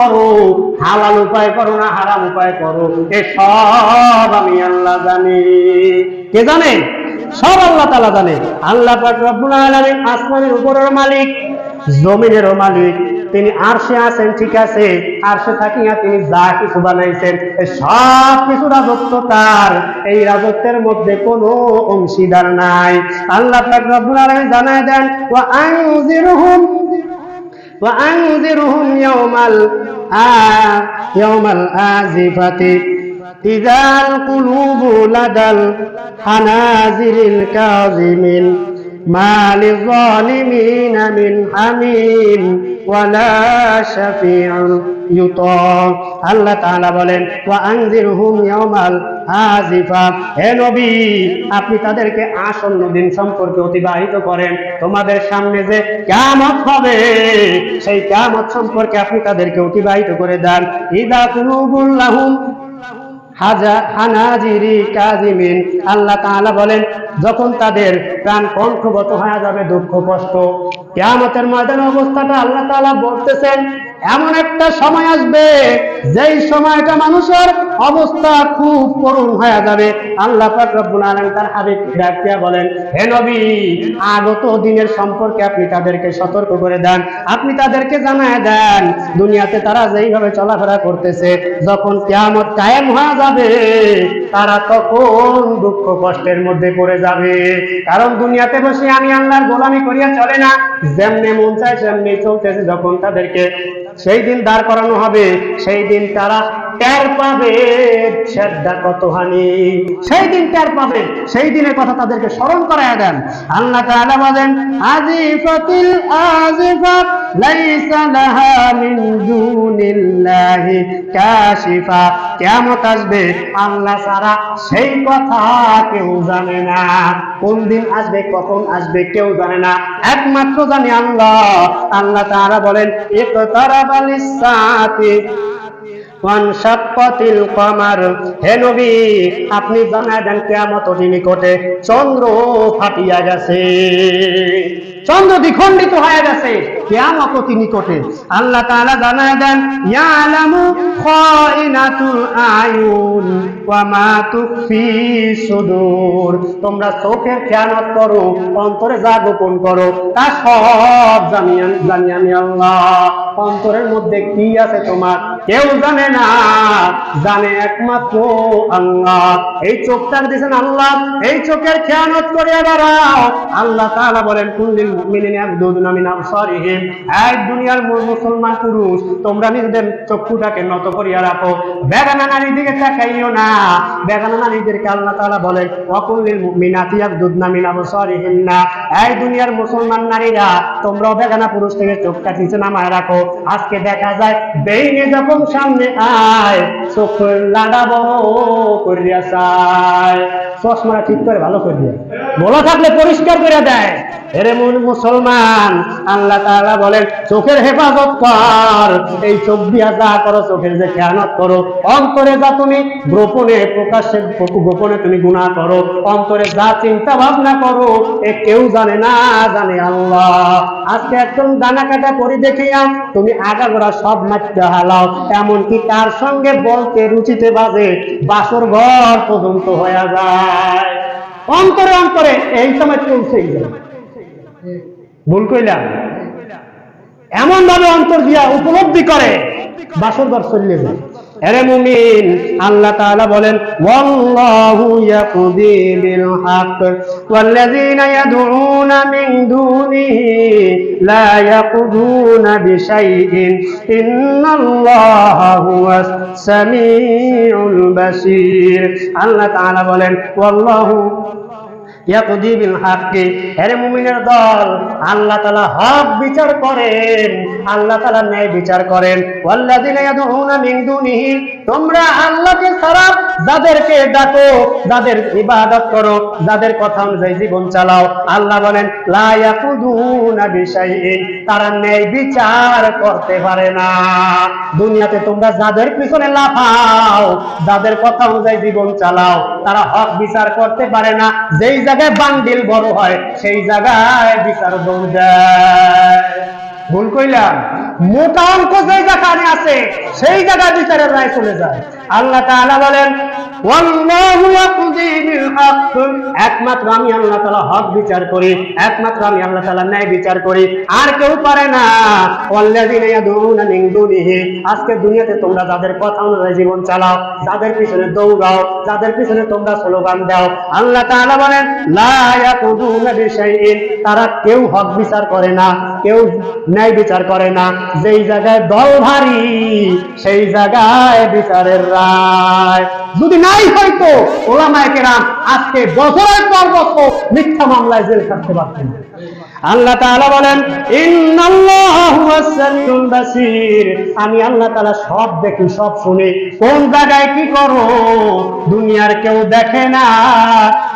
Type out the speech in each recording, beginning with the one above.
করো। হালাল উপায় করো না, হারাম উপায় করো। এ সব আমি আল্লাহ জানি। কে জানে? সব আল্লাহ তালা জানে। আল্লাহ রব্বুল আলামিন আসমানের উপরের মালিক জমিনেরও মালিক। তিনি আরশে আছেন, ঠিক আছে। আরশে থাকিয়া তিনি যা কিছু বানাইছেন সব কিছু রাজত্ব তার। এই রাজত্বের মধ্যে কোনো অংশীদার নাই। আল্লাহ জানায় দেন وأنذرهم يوم الآ يوم الآزفة. إذا القلوب لدى الحنازل الكاظمين. ما للظالمين من حميم ولا شفيع يطاع আল্লাহ তাআলা বলেন ওয়া আনজিরহুম ইয়াউমাল আজিফা হে নবী আপনি তাদেরকে আসন্ন দিন সম্পর্কে অতিবাহিত করেন তোমাদের সামনে যে কিয়ামত হবে সেই কিয়ামত সম্পর্কে আপনি তাদেরকে অতিবাহিত করে দেন ইদা কুলুবুল্লাহুম হাজা হানাজিরি কাজিমিন। আল্লাহ তাআলা বলেন, যখন তাদের প্রাণ কণ্ঠগত হয়ে যাবে দুঃখ কষ্ট, কিয়ামতের ময়দানের অবস্থাটা আল্লাহ তাআলা বলতেছেন এমন একটা সময় আসবে, যেই সময়টা মানুষের অবস্থা খুব করুণ হয়ে যাবে। আল্লাহ তার হাবিবকে বলেন, হে নবী, আগত দিনের সম্পর্কে আপনি তাদেরকে সতর্ক করে দেন। আপনি তাদেরকে জানায় দেন, দুনিয়াতে তারা যেইভাবে চলাফেরা করতেছে, যখন কিয়ামত কায়েম হয়ে যাবে, তারা তখন দুঃখ কষ্টের মধ্যে পড়ে যাবে। কারণ দুনিয়াতে বসে আমি আল্লাহর গোলামি করিয়া চলে না। যেমনে মন চায় সেমনি চলতেছে যখন তাদেরকে সেই দিন দাঁড় করানো হবে সেই দিন তারা টের পাবে শ্রদ্ধা কত হানি সেই দিন টের পাবে, সেই দিনের কথা তাদেরকে স্মরণ করায় দেন। আল্লাহ তাআলা বলেন, আজিফাতিল আজিফাত লাইসা লাহা মিন দুনিল্লাহি কাশিফা। কিয়ামত আসবে, আল্লাহ ছাড়া সেই কথা কেউ জানে না। কোন দিন আসবে, কখন আসবে কেউ জানে না। একমাত্র জানে আল্লাহ। আল্লাহ তাআলা বলেন, ইকতারাবালিস আপনি জানায় নিকটে। চন্দ্র ফাটিয়া গেছে। চন্দ্র দ্বিখণ্ডিত হয়ে গেছে। কিয়ামত নিকটে আল্লাহ তাআলা জানায় দেন, ইয়ালামু খাইনাতুল আয়ুন ওয়া মা তোমরা চোখের খেয়ানত করো, অন্তরে যা গোপন করো, তা সব জানি জানি আমি আল্লাহ। অন্তরের মধ্যে কি আছে তোমার? কেউ জানে না, জানে একমাত্র আল্লাহ। এই চোখটা দিয়েছেন আল্লাহ, এই চোখের খেয়ানত করে বেড়াও আল্লাহ তাআলা বলেন কুল্লিল মুমিনিনা ইয়াগদুদুনা মিন আবসারিহিম। এই দুনিয়ার মুসলমান পুরুষ, তোমরা নিজেদের চক্ষুটাকে নত করিয়া রাখো। বেগানা নারীর দিকে তাকাইও না। বেগানা নারীদেরকে আল্লাহ তাআলা বলেন ওয়াকুল্লিল মুমিনাতি ইয়াগদুদনা মিন আবসারিহিন্না। এই দুনিয়ার মুসলমান নারীরা, তোমরাও বেগানা পুরুষ থেকে চোখটা নিচে নামায় রাখো। আজকে দেখা যায়, বেইনে যখন সামনে আয় চোখ লাডা বড় করিয়া চায়। চশমাটা ঠিক করে ভালো করে দিয়ে। বলা থাকলে পরিষ্কার করে দেয়। মূল মুসলমান, আল্লাহ তাআলা বলেন, চোখের হেফাজত কর। এই চোখ দিয়া যা করো, চোখের যে খেয়ানত করো। অন্তরে যা তুমি গোপনে প্রকাশ্যে গোপনে তুমি গুনাহ করো। অন্তরে যা চিন্তা ভাবনা করো, এ কেউ জানে না, জানে আল্লাহ। আজকে একদম দানা কাটা করি দেখিয়া তুমি আগাগোড়া সব মাত্রা হালাও। এমনকি তার সঙ্গে বলতে রুচিতে বাজে, বাসর ঘর পর্যন্ত হয়ে যায়। অন্তরে অন্তরে, এই সময় চলছেই যায় ভুল কইলাম। এমন ভাবে অন্তর দিয়া উপলব্ধি করে বাসর ঘর চলে যায়। এরে মুমিন, আল্লাহ তাআলা বলেন, ওয়াল্লাহু ইয়াকদি বিল হক, ওয়াল্লাযীনা ইয়াদউনা মিন দুনিহি লা ইয়াকুদুনা বিশাইইন, ইন্নাল্লাহা হুয়াস সামিউল বাসীর আল্লাহ তাআলা বলেন, ওয়াল্লাহু জীবন চালাও। আল্লাহ বলেন তারা ন্যায় বিচার করতে পারে না। দুনিয়াতে তোমরা যাদের পিছনে লাফাও, যাদের কথা অনুযায়ী জীবন চালাও, তারা হক বিচার করতে পারে না। যেই জায়গায় বান্ডিল বড় হয়, সেই জায়গায় বিচার দৌড় ভুল কইলাম, মোটা অঙ্ক যেই জায়গায় আছে, সেই জায়গায় বিচারের রায় চলে যায়। আল্লাহ তাআলা বলেন একমাত্র আমি আল্লাহ তাআলা হক বিচার করি, একমাত্র আমি আল্লাহ তাআলা ন্যায় বিচার করি। আর কেউ পারে না। আজকে দুনিয়াতে তোমরা যাদের কথা অনুযায়ী জীবন চালাও, যাদের পিছনে দৌড়াও, যাদের পিছনে তোমরা স্লোগান দাও, আল্লাহ তাআলা বলেন তারা কেউ হক বিচার করে না, কেউ ন্যায় বিচার করে না। যেই জায়গায় দল ভারী, সেই জায়গায় বিচারের রায় যদি নাই হয়তো ওলামায়ে কেরাম আজকে বছরের পর বছর মিথ্যা মামলায় জেল খাটতে পারতেন। আল্লাহ তাআলা বলেন, ইন্নাল্লাহা সামিউল আমি আল্লাহ তাআলা সব দেখি, সব শুনি। কোন জায়গায় কি করো? দুনিয়ার কেউ দেখে না।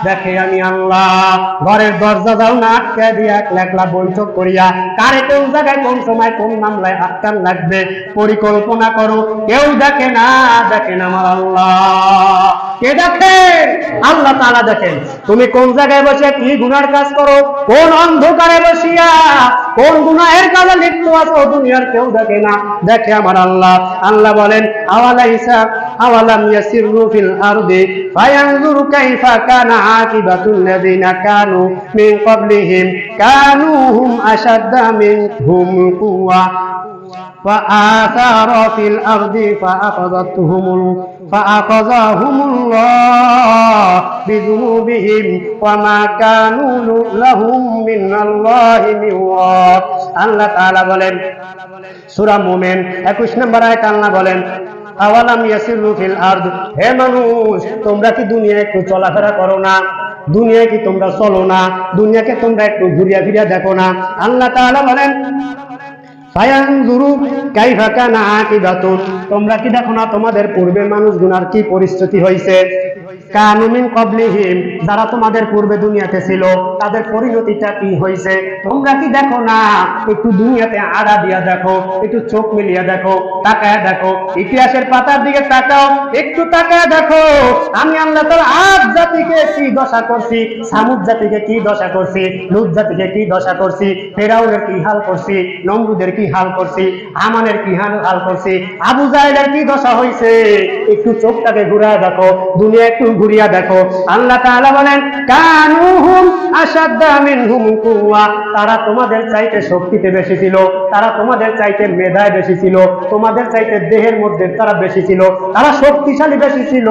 দেখে আমি আল্লাহ। ঘরের দরজা দাও না, আটকে দিয়ে একলা একলা বৈঠক করিয়া। কারে কোন জায়গায়, কোন সময়, কোন মামলায় আটকান লাগবে? পরিকল্পনা করো। কেউ দেখে না দেখেন আমার আল্লাহ। কে দেখেন? আল্লাহ তাআলা দেখেন। তুমি কোন জায়গায় বসে কি গুনার কাজ করো? কোন অন্ধকারে বসিয়া কোন গুনাহের কাজে লিপ্ত আছো? দুনিয়ার কেউ দেখে না। দেখে আমার আল্লাহ। আল্লাহ বলেন, আওয়ালাইসা? আওয়ালাম ইয়াসিরু ফিল ফায়ানজুরু কাইফা কানা আকিবাতুল লাযিনা কানু মিন ক্বাবলিহিম? কানু হুম আশাদ্দা মিনহুম কুওয়া। فآثار في الأرض فأخذتهم فأخذهم الله بذنوبهم وما كانوا لهم من الله من واق আল্লাহ তাআলা বলেন সূরা মুমিন 21 নম্বর আয়াত আল্লাহ বলেন আওয়ালাম ইয়াসিরু ফিল আরদ হে মানুষ তোমরা কি দুনিয়ায় একটু চলাফেরা করো না দুনিয়ায় কি তোমরা চলো না দুনিয়াকে তোমরা একটু ঘুরিয়া ফিরিয়া দেখো না আল্লাহ তাআলা বলেন তোমরা কি দেখো না তোমাদের পূর্বের মানুষ গুনার কি পরিস্থিতি হয়েছে কানুমিন যারা তোমাদের পূর্বে দুনিয়াতে ছিল, তাদের পরিণতিটা কি হয়েছে তোমরা কি দেখো না? একটু দুনিয়াতে আড়া দিয়া দেখো, একটু চোখ মিলিয়ে দেখো, তাকায় দেখো, ইতিহাসের পাতার দিকে তাকাও, একটু তাকায় দেখো। আমি আজ জাতিকে কি দশা করছি? সামুদ জাতিকে কি দশা করছি? জাতিকে কি দশা করছি? ফেরাউনের কি হাল করছি? নমরুদের কি হাল করছি? আমানের কি হাল হাল করছি? আবু জাহেলের কি দশা হয়েছে একটু চোখটাকে ঘুরায় দেখো দুনিয়া একটু ঘুরিয়া দেখো। আল্লাহ তাআলা বলেন, কানুহুম আসাদ্দা মিনহুম কুওয়া। তারা তোমাদের চাইতে শক্তিতে বেশি ছিল, তারা তোমাদের চাইতে মেধায় বেশি ছিল, তোমাদের চাইতে দেহের মধ্যে তারা বেশি ছিল, তারা শক্তিশালী বেশি ছিল,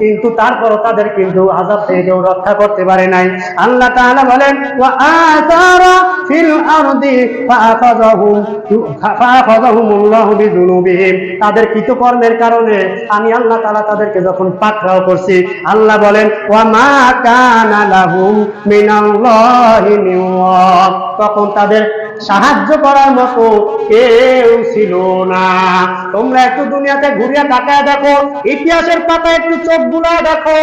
কিন্তু তারপরও তাদের কিন্তু আযাব থেকে কেউ রক্ষা করতে পারে নাই। আল্লাহ তাআলা বলেন তাদের কৃতকর্মের কারণে আমি আল্লাহ তাআলা তাদেরকে যখন পাকড়াও করছি আল্লাহ বলেন ওয়া মা কানা লাহুম মিনাল্লাহি মিন। তখন তাদের সাহায্য করার মতো কেউ ছিল না। তোমরা একটু দুনিয়াতে ঘুরিয়ে তাকায় দেখো, ইতিহাসের পাতায় একটু চোখ বুলায় দেখো,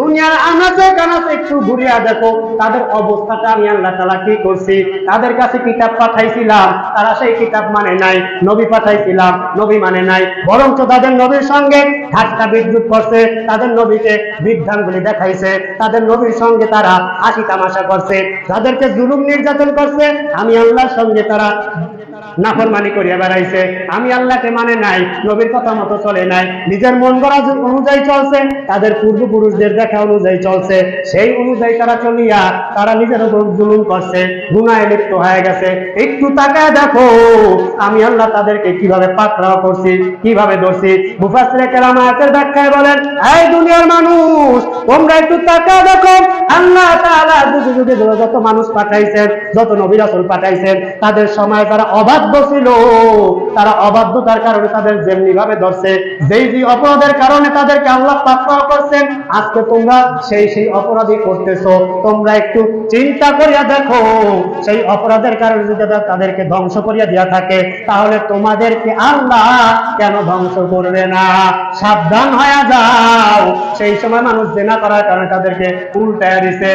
দুনিয়ার আনাচে কানাচে একটু ঘুরিয়া দেখো, তাদের অবস্থাটা আমি আল্লাহ তালা কি করছি? তাদের কাছে কিতাব পাঠাইছিলাম, তারা সেই কিতাব মানে নাই, নবী পাঠাইছিলাম, নবী মানে নাই। বরঞ্চ তাদের নবীর সঙ্গে ঠাট্টা বিদ্যুৎ করছে, তাদের নবীকে বিধানগুলি দেখাইছে, তাদের নবীর সঙ্গে তারা হাসি তামাশা করছে, তাদেরকে জুলুম নির্যাতন করছে। আমি আল্লাহর সঙ্গে তারা নাফরমানি করিয়া বেড়াইছে। আমি আল্লাহকে মানে নাই, নবীর কথা মতো চলে নাই। নিজের মন গড়া অনুযায়ী চলছে, তাদের পূর্বপুরুষদের দেখা অনুযায়ী চলছে। সেই অনুযায়ী তারা চলিয়া, তারা নিজের উপর জুলুম করছে, গুনায় লিপ্ত হয়ে গেছে। একটু তাকায় দেখো, আমি আল্লাহ তাদেরকে কীভাবে পাকড়াও করছি, কীভাবে ধরছি। মুফাসসিরে কেরাম আয়াতের ব্যাখ্যায় বলেন, এই দুনিয়ার মানুষ, তোমরা একটু তাকায় দেখো। আল্লাহ তাআলা যুগে যুগে যত- মানুষ পাঠাইছেন, যত নবী রাসূল পাঠাইছেন, তাদের সময় তারা অবাধ্য ছিল। তারা অবাধ্যতার কারণে তাদের যেমনি ভাবে ধরছে, যেই যে অপরাধের কারণে তাদেরকে আল্লাহ পাকড়াও করছেন, আজকে তোমরা সেই সেই অপরাধী করতেছো। তোমরা একটু চিন্তা করিয়া দেখো, সেই অপরাধের কারণে যদি তাদেরকে ধ্বংস করিয়া দিয়া থাকে, তাহলে তোমাদেরকে আল্লাহ কেন ধ্বংস করবে না? সাবধান হয়ে যাও। সেই সময় মানুষ জেনা করার কারণে তাদেরকে উল্টায় দিছে।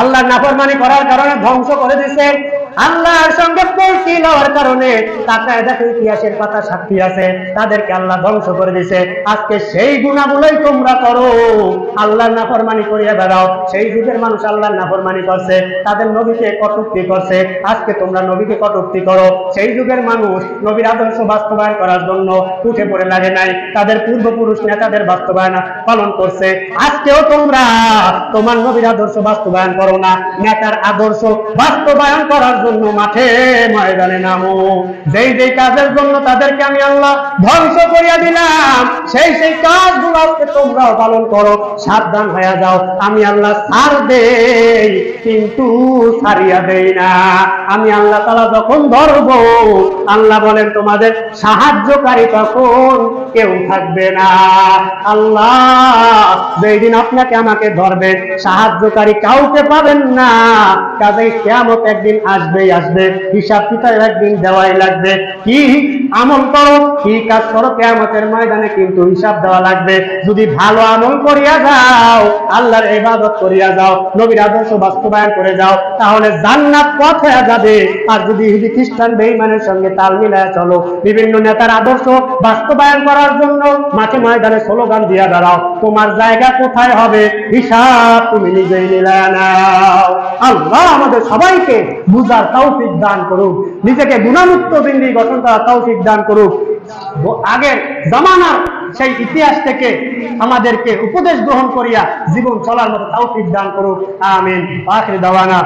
আল্লাহ নাফরমানি করার কারণে ধ্বংস করে দিছে। আল্লাহর সঙ্গে পল্টি লওয়ার কারণে তাকায় দেখো ইতিহাসের পাতা সাক্ষী আছে। তাদেরকে আল্লাহ ধ্বংস করে দিছে। আজকে সেই গুণাগুলোই তোমরা করো। আল্লাহর নাফরমানি করিয়া বেড়াও। সেই যুগের মানুষ আল্লাহর নাফরমানি করছে। তাদের নবীকে কটুক্তি করছে। আজকে তোমরা নবীকে কটুক্তি করো। সেই যুগের মানুষ নবীর আদর্শ বাস্তবায়ন করার জন্য উঠে পড়ে লাগে নাই। তাদের পূর্বপুরুষ নেতাদের বাস্তবায়ন পালন করছে। আজকেও তোমরা তোমার নবীর আদর্শ বাস্তবায়ন করো না। নেতার আদর্শ বাস্তবায়ন করার জন্য মাঠে ময়দানে নামো। যেই যেই কাজের জন্য তাদেরকে আমি আল্লাহ ধ্বংস করিয়া দিলাম, সেই সেই কাজগুলো আজকে তোমরাও পালন করো। সাবধান হয়ে যাও। আমি আল্লাহ সার দেই, কিন্তু সারিয়া দেই না। আমি আল্লাহ তালা যখন ধরবো, আল্লাহ বলেন, তোমাদের সাহায্যকারী তখন কেউ থাকবে না। আল্লাহ, যেই দিন আপনাকে আমাকে ধরবেন সাহায্যকারী কাউকে পাবেন না। কাজে কেমন একদিন আসবে। হিসাব কিতাব একদিন দেওয়াই লাগবে। কি আমল করো কি কাজ করো কেমতের ময়দানে কিন্তু হিসাব দেওয়া লাগবে। যদি ভালো আমল করিয়া যাও, আল্লাহর ইবাদত করিয়া যাও, নবীর আদর্শ বাস্তবায়ন করে যাও, তাহলে জান্নাত পথ যাবে। আর যদি ইহুদি খ্রিস্টান বেঈমানের সঙ্গে তাল মিলায় চলো, বিভিন্ন নেতার আদর্শ বাস্তবায়ন করার জন্য মাঠে ময়দানে স্লোগান দিয়া দাঁড়াও তোমার জায়গা কোথায় হবে? হিসাব তুমি নিজেই মিলায় নাও। আল্লাহ আমাদের সবাইকে বুঝার তৌফিক দান করুক। নিজেকে গুণামুক্ত বিন্দি গঠন করার তৌফিক দান করুক। আগের জামানার সেই ইতিহাস থেকে আমাদেরকে উপদেশ গ্রহণ করিয়া জীবন চলার মতো তাও দান করুক। আমিন। আখির দাওয়ানা